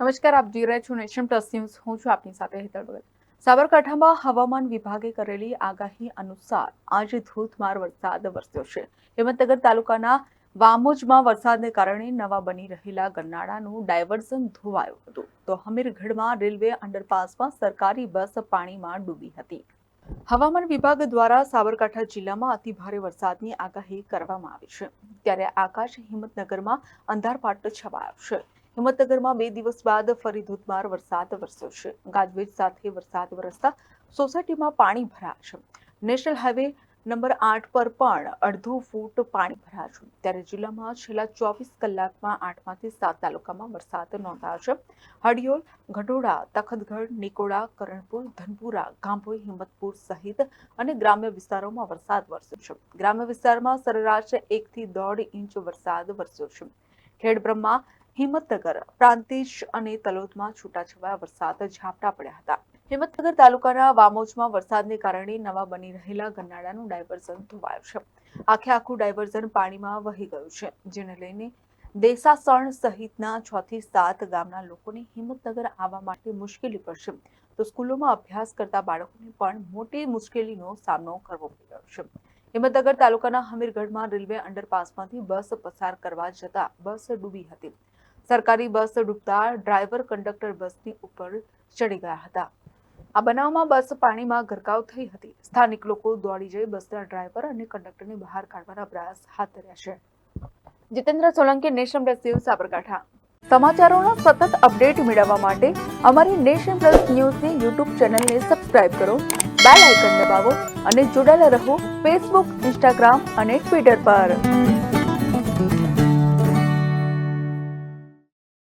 નમસ્કાર, આપ જોઈ રહ્યા છો નેશન પ્લસ ન્યૂઝ. હું છું આપની સાથે હેતલ ભગત. સાબરકાંઠામાં હવામાન વિભાગે કરેલી આગાહી અનુસાર આજે ધોધમાર વરસાદ વરસ્યો છે. હિંમતનગર તાલુકાના વામોજમાં વરસાદને કારણે નવા બની રહેલા ગરનાળાનું ડાયવર્ઝન ધોવાયું હતું. તો હમીરગઢમાં રેલવે અંડરપાસમાં સરકારી બસ પાણીમાં ડૂબી હતી. હવામાન વિભાગ દ્વારા સાબરકાંઠા જિલ્લામાં અતિભારે વરસાદની આગાહી કરવામાં આવી છે. ત્યારે આકાશ હિંમતનગરમાં અંધારપાટ છવાયો છે. હિંમતનગરમાં બે દિવસ બાદ ફરી ધોધમાર વરસાદ વરસ્યો છે. ગાજવીજ સાથે વરસાદ વરસતા સોસાયટીમાં પાણી ભરાયા છે. નેશનલ હાઈવે નંબર આઠ પર પણ અડધો ફૂટ પાણી ભરાયા છે. ત્યારે જિલ્લામાં છેલ્લા ચોવીસ કલાકમાં આઠમાંથી સાત તાલુકામાં વરસાદ નોંધાયો છે. હડિયોલ ગઢોડા, તખતગઢ, નિકોડા, કરણપુર, ધનપુરા, ગાંભોઈ, હિંમતપુર સહિત અને ગ્રામ્ય વિસ્તારોમાં વરસાદ વરસ્યો છે. ગ્રામ્ય વિસ્તારમાં સરેરાશ એકથી દોઢ ઇંચ વરસાદ વરસ્યો છે. ખેડબ્રહ્મા હિંમતનગર પ્રાંતિજ અને તલોદમાં છૂટાછવાયા વરસાદ ઝાપટા પડ્યા હતા. હિંમતનગર તાલુકાના વામોજમાં વરસાદને કારણે નવા બની રહેલા ગરનાળાનું ડાયવર્ઝન ધોવાયું છે. આખે આખું ડાયવર્ઝન પાણીમાં વહી ગયું છે, જેને લઈને દેસાસણ સહિતના છ થી સાત ગામના લોકોને હિંમતનગર આવવા માટે મુશ્કેલી પડશે. તો સ્કૂલોમાં અભ્યાસ કરતા બાળકોને પણ મોટી મુશ્કેલીનો સામનો કરવો પડી રહ્યો છે. હિંમતનગર તાલુકાના હમીરગઢમાં રેલવે અંડરપાસમાંથી બસ પસાર કરવા જતા બસ ડૂબી હતી. સરકારી બસ ડૂબતા ડ્રાઈવર કંડક્ટર બસની ઉપર ચડી ગયા હતા. આ બનાવમાં બસ પાણીમાં ગરકાવ થઈ હતી. સ્થાનિક લોકો દોડી જઈ બસના ડ્રાઈવર અને કંડક્ટરને બહાર કાઢવાના પ્રયાસ હાથ ધર્યા છે. Jitendra Solanki, nation plus news, Sabarkantha. સમાચારોના સતત અપડેટ મેળવવા માટે અમારી નેશન પ્લસ ન્યૂઝની યુટ્યુબ ચેનલને સબસ્ક્રાઇબ કરો, બેલ આઇકન દબાવો અને જોડાયેલા રહો ફેસબુક, ઇન્સ્ટાગ્રામ અને ટ્વિટર પર.